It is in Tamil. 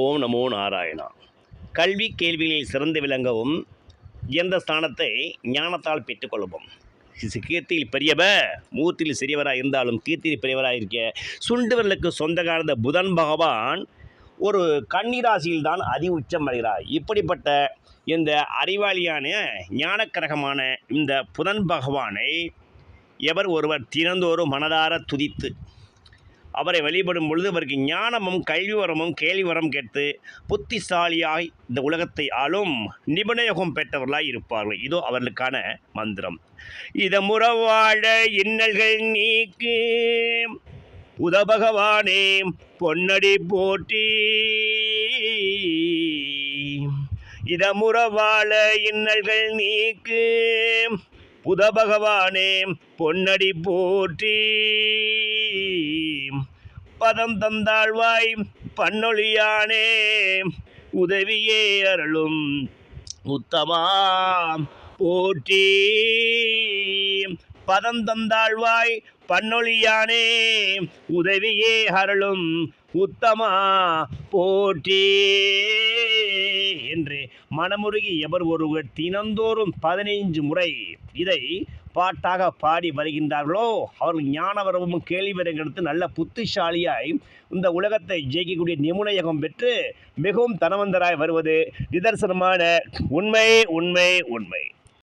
ஓம் நமோ நாராயணா. கல்வி கேள்விகளில் சிறந்து விளங்கவும் எந்த ஸ்தானத்தை ஞானத்தால் பெற்றுக்கொள்ளவும். கீர்த்தியில் பெரியவர் மூர்த்தியில் சிறியவராக இருந்தாலும் கீர்த்தியில் பெரியவராக இருக்க சுண்டுவர்களுக்கு சொந்தக்காரந்த புதன் பகவான் ஒரு கன்னிராசியில் தான் அதி உச்சம் அடைகிறார். இப்படிப்பட்ட இந்த அறிவாளியான ஞானக்கரகமான இந்த புதன் பகவானை எவர் ஒருவர் தினந்தோறும் மனதார துதித்து அவரை வழிபடும் பொழுது அவருக்கு ஞானமும் கல்வி கேள்விவரம் கேள்வி கேட்டு புத்திசாலியாய் இந்த உலகத்தை ஆளும் நிபுணயோகம் பெற்றவர்களாய் இருப்பார்கள். இதோ அவர்களுக்கான மந்திரம். இத முறவாழ இன்னல்கள் நீக்கு உதபகவானே பொன்னடி போற்றி இதமுறவாழ இன்னல்கள் நீக்கு புதபகவானே பொன்னடி போற்றி பதம் தந்தாழ்வாய் பன்னொழியானே உதவியே அருளும் உத்தமா போற்றி. பதம் தந்தாழ்வாய் பன்னொழியானே உதவியே அருளும் உத்தமா போற்றி. என்று மனமுருகி எவர் ஒருவர் தினந்தோறும் பதினைஞ்சு முறை இதை பாட்டாக பாடி வருகின்றார்களோ அவர்கள் ஞானவரமும் கேள்வி நல்ல புத்திசாலியாய் இந்த உலகத்தை ஜெயிக்கக்கூடிய நிபுணயகம் பெற்று மிகவும் தனவந்தராய் வருவது நிதர்சனமான உண்மை உண்மை உண்மை.